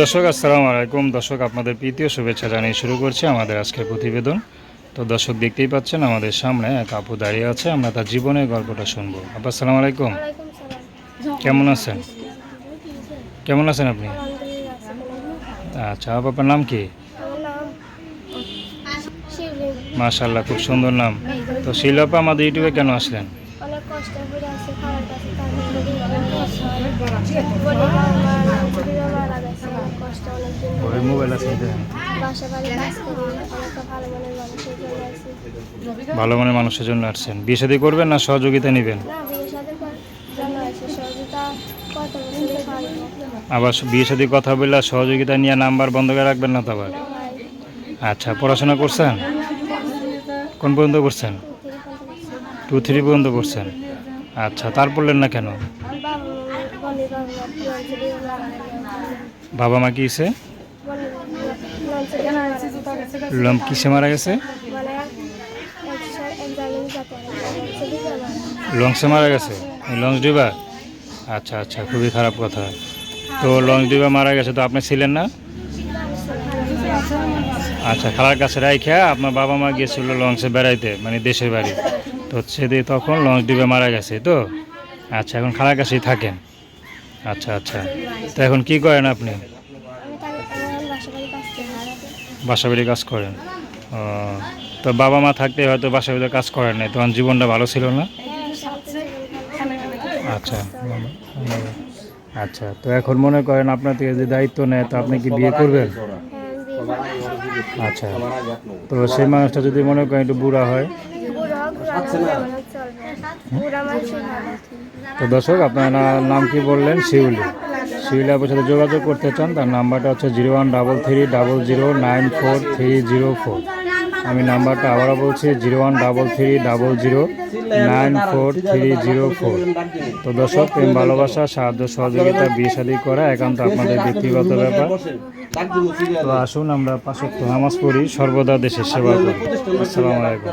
দর্শক আসসালামু আলাইকুম। দর্শক আপনাদের প্রীতীয় শুভেচ্ছা জানিয়ে শুরু করছি আমাদের আজকের প্রতিবেদন। তো দর্শক দেখতেই পাচ্ছেন আমাদের সামনে এক আপু দাঁড়িয়ে আছে। আমরা তার জীবনের গল্পটা শুনব। আপু আসসালামু আলাইকুম। কেমন আছেন? কেমন আছেন আপনি? আচ্ছা আপু আপনার নাম কি? মাশাল্লাহ খুব সুন্দর নাম। তো শিলাপা আমাদের ইউটিউবে কেন আসলেন? অনেক কষ্ট করে আছে খাওয়ার কাছে তার বলি আমার চুরিও মারা গেছে অনেক মোবাইল আছে ভালো মনের মানুষের জন্য আসছেন। বিয়ে শাদী করবেন না সহযোগিতা নেবেন? সাথে আবার বিয়ে শাদী কথা বললে সহযোগিতা নিয়ে নাম্বার বন্ধ করে রাখবেন না তো আচ্ছা পড়াশোনা করছেন? কোন পর্যন্ত করছেন? টু থ্রি পর্যন্ত করছেন। আচ্ছা তার পড়লেন না কেন? বাবা মা গেছে লম কিসে মারা গেছে? লঞ্চে মারা গেছে? লঞ্চ ডিবা আচ্ছা আচ্ছা খুবই খারাপ কথা। তো লঞ্চ ডিবা মারা গেছে, তো আপনি ছিলেন না? আচ্ছা খালার কাছে রাইখা, আপনার বাবা মা গিয়েছিল লঞ্চে বেড়াইতে মানে দেশের বাড়ি। তো সেদিন তখন লঞ্চ ডিবে মারা গেছে, তো? আচ্ছা এখন খালার কাছেই থাকেন। আচ্ছা আচ্ছা। তো এখন কি করেন আপনি? আমি তার আমার বাসা বাড়ি কাজ করেন? ও, তো বাবা মা থাকতে হয়তো বাসা বাড়িতে কাজ করেন নাই। তখন জীবনটা ভালো ছিল না? আচ্ছা আচ্ছা। তো এখন মনে করেন আপনার থেকে যে দায়িত্ব নেয় তো আপনি কি বিয়ে করবেন? আচ্ছা। তো সেই মানুষটা যদি মনে করেন একটু বুড়া হয়? তো দর্শক, আপনার নাম কি বললেন? শিউলি। শিউলি আপনার সাথে যোগাযোগ করতে চান, তার নাম্বারটা হচ্ছে zero one double three double zero nine four three zero four. আমি নাম্বারটা আবারও বলছি, zero one double three double zero nine four three zero four. তো দর্শক, প্রেম, ভালোবাসা, সাহায্য, সহযোগিতা, বিয়ে শাদী করা একান্ত আপনাদের ব্যক্তিগত ব্যাপার। তো আসুন, আমরা পাশে নামাজ পড়ি। সর্বদা দেশের সেবা করি। আসসালামু আলাইকুম।